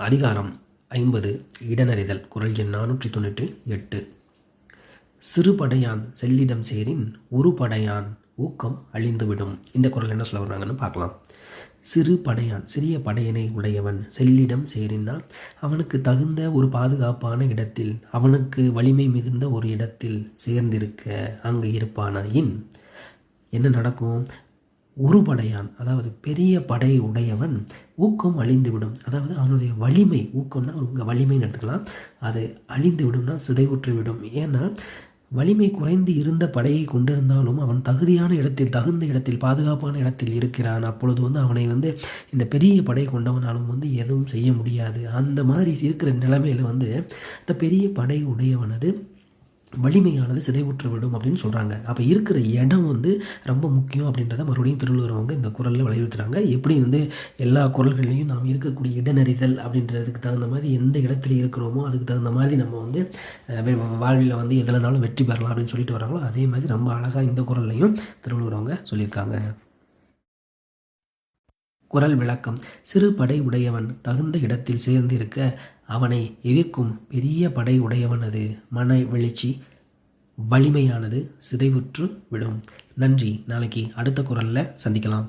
அதிகாரம் ஐம்பது. இடனறிதல். குரல் எண் நானூற்றி தொண்ணூற்றி எட்டு. சிறுபடையான் செல்லிடம் சேரின் உருப்படையான் ஊக்கம் அழிந்துவிடும். இந்த குரல் என்ன சொல்ல வர்றாங்கன்னு பார்க்கலாம். சிறு படையான் சிறிய படையனை உடையவன் செல்லிடம் சேரினா அவனுக்கு தகுந்த ஒரு பாதுகாப்பான இடத்தில் அவனுக்கு வலிமை மிகுந்த ஒரு இடத்தில் சேர்ந்திருக்க அங்கு இருப்பானாயின் என்ன நடக்கும்? உருபடையான் அதாவது பெரிய படை உடையவன் ஊக்கம் அழிந்துவிடும். அதாவது அவனுடைய வலிமை ஊக்கம்னா உங்கள் வலிமைன்னு எடுத்துக்கலாம். அது அழிந்து விடும்னா சிதைவுற்று விடும் ஏன்னா வலிமை குறைந்து இருந்த படையை கொண்டிருந்தாலும் அவன் தகுதியான இடத்தில் தகுந்த இடத்தில் பாதுகாப்பான இடத்தில் இருக்கிறான். அப்பொழுது வந்து அவனை வந்து இந்த பெரிய படை கொண்டவனாலும் வந்து எதுவும் செய்ய முடியாது. அந்த மாதிரி இருக்கிற நிலைமையில் வந்து இந்த பெரிய படை உடையவனது வலிமையானது சிதைவுற்று விடும் அப்படின்னு சொல்கிறாங்க அப்போ இருக்கிற இடம் வந்து ரொம்ப முக்கியம் அப்படின்றத மறுபடியும் திருவள்ளுவர் அவங்க இந்த குரலில் வலியுறுத்துகிறாங்க எப்படி வந்து எல்லா குரல்கள்லையும் நாம் இருக்கக்கூடிய இடநெறிதல் அப்படின்றதுக்கு தகுந்த மாதிரி எந்த இடத்துல இருக்கிறோமோ அதுக்கு தகுந்த மாதிரி நம்ம வந்து வாழ்வில் வந்து எதுலனாலும் வெற்றி பெறலாம் அப்படின்னு சொல்லிட்டு வராங்களோ அதே மாதிரி ரொம்ப அழகாக இந்த குரல்லையும் திருவள்ளுவர் அவங்க சொல்லியிருக்காங்க. குரல் விளக்கம். சிறு படை உடையவன் தகுந்த இடத்தில் சேர்ந்திருக்க அவனை எதிர்க்கும் பெரிய படை உடையவனது மன வெளிச்சி வலிமையானது சிதைவுற்று விடும். நன்றி. நாளைக்கு அடுத்த குரலில் சந்திக்கலாம்.